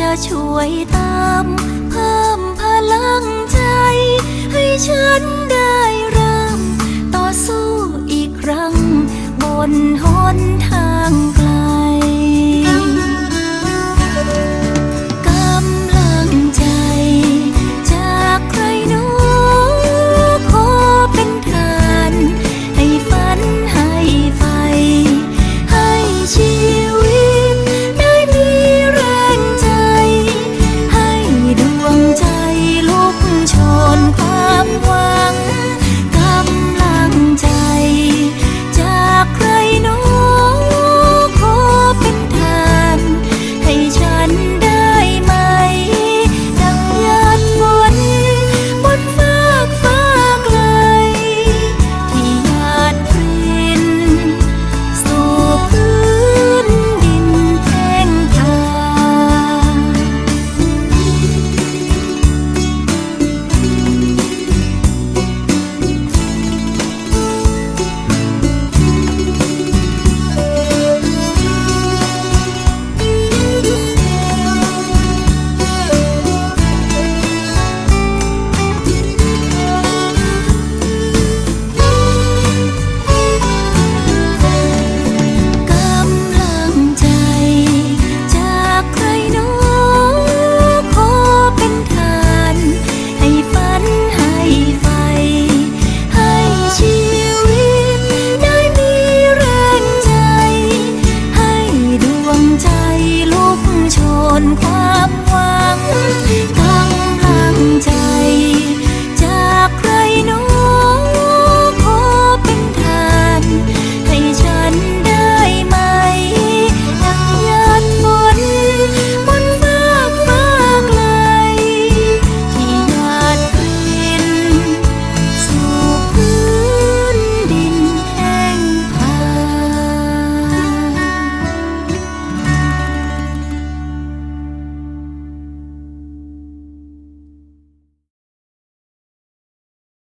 จะช่วยตาม เพิ่มพลังใจ ให้ฉันได้